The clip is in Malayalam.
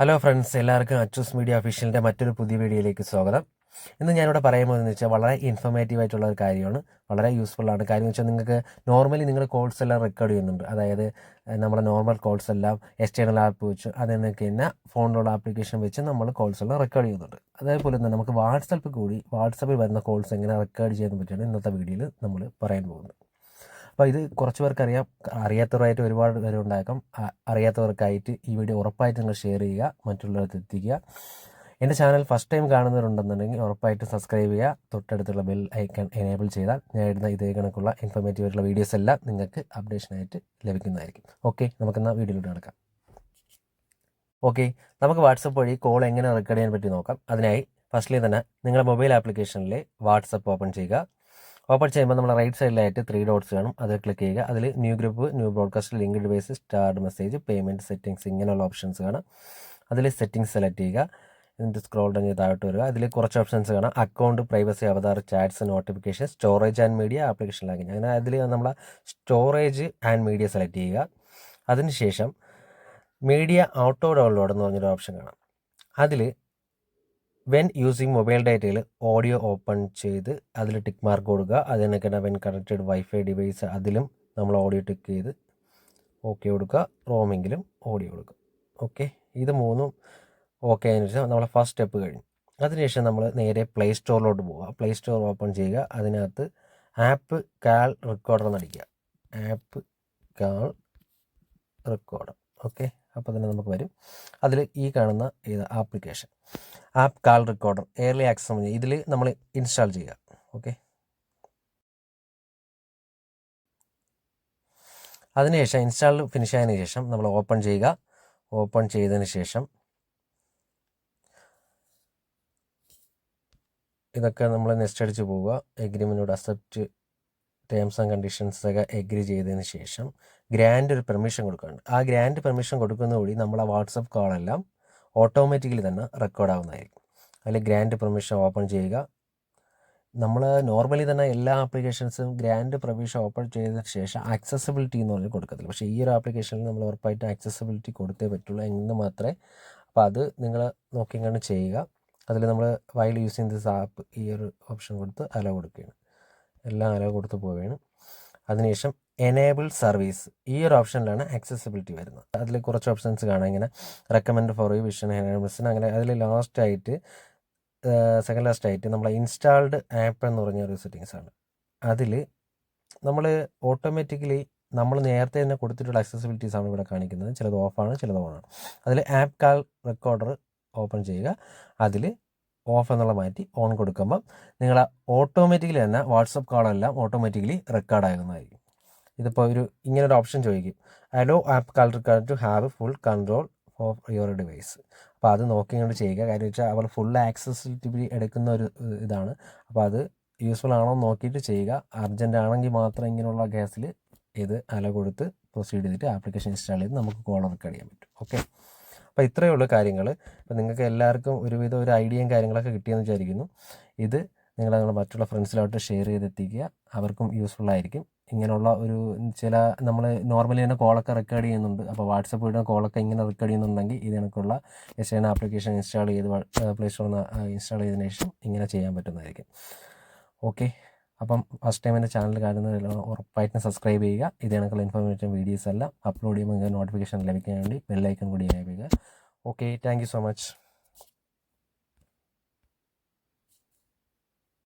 ഹലോ ഫ്രണ്ട്സ് എല്ലാവർക്കും അച്ചൂസ് മീഡിയ ഒഫീഷ്യലിന്റെ മറ്റൊരു പുതിയ വീഡിയോയിലേക്ക് സ്വാഗതം. ഇന്ന് ഞാനിവിടെ പറയുമ്പോൾ എന്ന് വെച്ചാൽ വളരെ ഇൻഫോർമേറ്റീവ് ആയിട്ടുള്ള ഒരു കാര്യമാണ്. വളരെ യൂസ്ഫുൾ ആണ്. കാര്യം വെച്ചാൽ നിങ്ങൾക്ക് നോർമലി നിങ്ങൾ കോൾസ് എല്ലാം റെക്കോർഡ് ചെയ്യുന്നുണ്ട്. അതായത് നമ്മുടെ നോർമൽ കോൾസ് എല്ലാം എക്സ്റ്റേണൽ ആപ്പ് വെച്ച് അതിൽ നിന്നൊക്കെ തന്നെ ഫോണിലുള്ള ആപ്ലിക്കേഷൻ വെച്ച് നമ്മൾ കോൾസ് എല്ലാം റെക്കോർഡ് ചെയ്യുന്നുണ്ട്. അതേപോലെ തന്നെ നമുക്ക് വാട്സപ്പ് കൂടി വാട്സപ്പിൽ വരുന്ന കോൾസ് എങ്ങനെ റെക്കോർഡ് ചെയ്യാൻ പറ്റിയാണ് ഇന്നത്തെ വീഡിയോയിൽ നമ്മൾ പറയാൻ പോകുന്നത്. അപ്പോൾ ഇത് കുറച്ച് പേർക്ക് അറിയാം. അറിയാത്തവരായിട്ട് ഒരുപാട് പേരുണ്ടാക്കാം അറിയാത്തവർക്കായിട്ട് ഈ വീഡിയോ ഉറപ്പായിട്ട് നിങ്ങൾ ഷെയർ ചെയ്യുക മറ്റുള്ളവർക്ക് എത്തിക്കുക. എന്റെ ചാനൽ ഫസ്റ്റ് ടൈം കാണുന്നവരുണ്ടെന്നുണ്ടെങ്കിൽ ഉറപ്പായിട്ട് സബ്സ്ക്രൈബ് ചെയ്യുക. തൊട്ടടുത്തുള്ള ബെൽ ഐക്കൺ എനേബിൾ ചെയ്താൽ ഞാൻ ഇടുന്ന ഇതേ കണക്കുള്ള ഇൻഫോർമേറ്റീവ് ആയിട്ടുള്ള വീഡിയോസ് എല്ലാം നിങ്ങൾക്ക് അപ്ഡേഷനായിട്ട് ലഭിക്കുന്നതായിരിക്കും. ഓക്കെ നമുക്കെന്നാൽ വീഡിയോയിലൂടെ നടക്കാം ഓക്കെ നമുക്ക് വാട്സപ്പ് വഴി കോൾ എങ്ങനെ റെക്കോർഡ് ചെയ്യാൻ പറ്റി നോക്കാം. അതിനായി ഫസ്റ്റ്ലി തന്നെ നിങ്ങളുടെ മൊബൈൽ ആപ്ലിക്കേഷനിലെ വാട്സപ്പ് ഓപ്പൺ ചെയ്യുക. ഓപ്പൺ ചെയ്യുമ്പോൾ നമ്മൾ റൈറ്റ് സൈഡിലായിട്ട് ത്രീ ഡോട്ട്സ് കാണും. അത് ക്ലിക്ക് ചെയ്യുക. അതിൽ new group new broadcast link device starred message payment settings ഇങ്ങനെയുള്ള ഓപ്ഷൻസ് കാണാം. അതിൽ സെറ്റിംഗ്സ് സെലക്ട് ചെയ്യുക. എന്നിട്ട് സ്ക്രോൾ ഡൗൺ ചെയ്ത് താഴോട്ട് വരിക. അതിൽ കുറച്ച് ഓപ്ഷൻസ് കാണാം. Account privacy avatar chats notification storage and media application login അങ്ങനെ അതിൽ നമ്മൾ സ്റ്റോറേജ് ആൻഡ് മീഡിയ സെലക്ട് ചെയ്യുക. അതിനുശേഷം മീഡിയ ഓട്ടോ ഡൗൺലോഡ് എന്ന് പറഞ്ഞൊരു ഓപ്ഷൻ കാണാം. അതിൽ വെൻ യൂസിങ് മൊബൈൽ ഡാറ്റയിൽ ഓഡിയോ ഓപ്പൺ ചെയ്ത് അതിൽ ടിക്ക് മാർക്ക് കൊടുക്കുക. അതിനൊക്കെ വെൻ കണക്റ്റഡ് വൈഫൈ ഡിവൈസ് അതിലും നമ്മൾ ഓഡിയോ ടിക്ക് ചെയ്ത് ഓക്കെ കൊടുക്കുക. റോമിങ്ങിലും ഓഡിയോ കൊടുക്കുക. ഓക്കെ ഇത് മൂന്നും ഓക്കെ ആയതിനു ശേഷം നമ്മളെ ഫസ്റ്റ് സ്റ്റെപ്പ് കഴിഞ്ഞു. അതിനുശേഷം നമ്മൾ നേരെ പ്ലേ സ്റ്റോറിലോട്ട് പോവുക. പ്ലേ സ്റ്റോർ ഓപ്പൺ ചെയ്യുക. അതിനകത്ത് ആപ്പ് കാൾ റെക്കോർഡർ എന്നടിക്കുക ആപ്പ് കാൾ റെക്കോർഡർ ഓക്കെ അപ്പോൾ തന്നെ നമുക്ക് വരും. അതിൽ ഈ കാണുന്ന ഇത് application. App call recorder early access ഇതിൽ നമ്മൾ ഇൻസ്റ്റാൾ ചെയ്യുക. ഓക്കെ. അതിനുശേഷം ഇൻസ്റ്റാൾ ഫിനിഷ് ആയതിനു ശേഷം നമ്മൾ ഓപ്പൺ ചെയ്യുക. ഓപ്പൺ ചെയ്തതിന് ശേഷം ഇതൊക്കെ നമ്മൾ നെക്സ്റ്റ് അടിച്ച് പോവുക. എഗ്രിമെന്റോട് അക്സെപ്റ്റ് ടേംസ് ആൻഡ് കണ്ടീഷൻസ് ഒക്കെ എഗ്രി ചെയ്തതിന് ശേഷം ഗ്രാൻഡ് ഒരു പെർമിഷൻ കൊടുക്കുന്നുണ്ട് ആ ഗ്രാൻഡ് പെർമിഷൻ കൊടുക്കുന്നതോടി നമ്മൾ ആ വാട്സപ്പ് കോളെല്ലാം ഓട്ടോമാറ്റിക്കലി തന്നെ റെക്കോർഡ് ആവുന്നതായിരിക്കും. അതിൽ ഗ്രാൻഡ് പെർമിഷൻ ഓപ്പൺ ചെയ്യുക. നമ്മൾ നോർമലി തന്നെ എല്ലാ ആപ്ലിക്കേഷൻസും ഗ്രാൻഡ് പെർമിഷൻ ഓപ്പൺ ചെയ്തതിന് ശേഷം ആക്സസിബിലിറ്റി എന്ന് പറഞ്ഞ് കൊടുക്കത്തില്ല. പക്ഷേ ഈ ഒരു ആപ്ലിക്കേഷനിൽ നമ്മൾ ഉറപ്പായിട്ട് ആക്സസിബിലിറ്റി കൊടുത്തേ പറ്റുള്ളൂ എന്ന് മാത്രമേ അപ്പോൾ അത് നിങ്ങൾ നോക്കിക്കണ്ട് ചെയ്യുക. അതിൽ നമ്മൾ വൈൽ യൂസിങ് ദിസ് ആപ്പ് ഈ ഒരു ഓപ്ഷൻ കൊടുത്ത് അലോ കൊടുക്കുകയാണ്. എല്ലാം അലോ കൊടുത്ത് പോവുകയാണ്. അതിനുശേഷം എനേബിൾ സർവീസ് ഈ ഒരു ഓപ്ഷനിലാണ് ആക്സസിബിലിറ്റി വരുന്നത്. അതിൽ കുറച്ച് ഓപ്ഷൻസ് കാണാം. ഇങ്ങനെ റെക്കമെൻഡ് ഫോർ യു വിഷൻ എനേബിൾസിന് അങ്ങനെ അതിൽ ലാസ്റ്റ് ആയിട്ട് സെക്കൻഡ് ലാസ്റ്റ് ആയിട്ട് നമ്മളെ ഇൻസ്റ്റാൾഡ് ആപ്പ് എന്ന് പറഞ്ഞ ഒരു സെറ്റിങ്സ് ആണ്. അതിൽ നമ്മൾ ഓട്ടോമാറ്റിക്കലി നമ്മൾ നേരത്തെ തന്നെ കൊടുത്തിട്ടുള്ള ആക്സസിബിലിറ്റീസ് ആണ് ഇവിടെ കാണിക്കുന്നത്. ചിലത് ഓഫാണ് ചിലത് ഓണാണ് അതിൽ ആപ്പ് കാൾ റെക്കോർഡർ ഓപ്പൺ ചെയ്യുക. അതിൽ ഓഫ് എന്നുള്ള മാറ്റി ഓൺ കൊടുക്കുമ്പം നിങ്ങൾ ഓട്ടോമാറ്റിക്കലി തന്നെ വാട്സപ്പ് കോളെല്ലാം ഓട്ടോമാറ്റിക്കലി റെക്കോർഡ് ആകുന്നതായിരിക്കും. ഇതിപ്പോൾ ഒരു ഇങ്ങനെ ഒരു ഓപ്ഷൻ ചോദിക്കും. Allow app call record to have full control of your device അപ്പോൾ അത് നോക്കി കൊണ്ട് ചെയ്യുക. കാര്യം വെച്ചാൽ അവൾ ഫുൾ ആക്സസിബിലിറ്റി എടുക്കുന്ന ഒരു ഇതാണ്. അപ്പോൾ അത് യൂസ്ഫുൾ ആണോ നോക്കിയിട്ട് ചെയ്യുക. അർജന്റ് ആണെങ്കിൽ മാത്രം ഇങ്ങനെയുള്ള കേസിൽ ഇത് അല കൊടുത്ത് പ്രൊസീഡ് ചെയ്തിട്ട് ആപ്ലിക്കേഷൻ ഇൻസ്റ്റാൾ ചെയ്ത് നമുക്ക് കോൾ റെക്കോർഡ് ചെയ്യാൻ പറ്റും. ഓക്കെ അപ്പോൾ ഇത്രയേ ഉള്ളൂ കാര്യങ്ങൾ അപ്പോൾ നിങ്ങൾക്ക് എല്ലാവർക്കും ഒരുവിധം ഒരു ഐഡിയയും കാര്യങ്ങളൊക്കെ കിട്ടിയെന്ന് വിചാരിക്കുന്നു. ഇത് നിങ്ങൾ നിങ്ങളുടെ മറ്റുള്ള ഫ്രണ്ട്സിലോട്ട് ഷെയർ ചെയ്തെത്തിക്കുക. അവർക്കും യൂസ്ഫുൾ ആയിരിക്കും. ഇങ്ങനെയുള്ള ഒരു ചില നമ്മൾ നോർമലി തന്നെ കോളൊക്കെ റെക്കോർഡ് ചെയ്യുന്നുണ്ട്. അപ്പോൾ വാട്സപ്പ് വീടിന് കോളൊക്കെ ഇങ്ങനെ റെക്കോർഡ് ചെയ്യുന്നുണ്ടെങ്കിൽ ഇത് കണക്കുള്ള എസ് ആപ്ലിക്കേഷൻ ഇൻസ്റ്റാൾ ചെയ്ത് പ്ലേ സ്റ്റോറിൽ നിന്ന് ഇൻസ്റ്റാൾ ചെയ്തതിന് ശേഷം ഇങ്ങനെ ചെയ്യാൻ പറ്റുന്നതായിരിക്കും. ഓക്കെ അപ്പം ഫസ്റ്റ് ടൈം എന്റെ ചാനൽ കാണുന്നവരെല്ലാം ഉറപ്പായിട്ടും സബ്സ്ക്രൈബ് ചെയ്യുക. ഇത് കണക്കുള്ള ഇൻഫർമേറ്റീവ് വീഡിയോസ് എല്ലാം അപ്ലോഡ് ചെയ്യുമ്പോൾ നിങ്ങൾക്ക് നോട്ടിഫിക്കേഷൻ ലഭിക്കാൻ വേണ്ടി ബെല്ലൈക്കൺ കൂടി enable okay thank you so much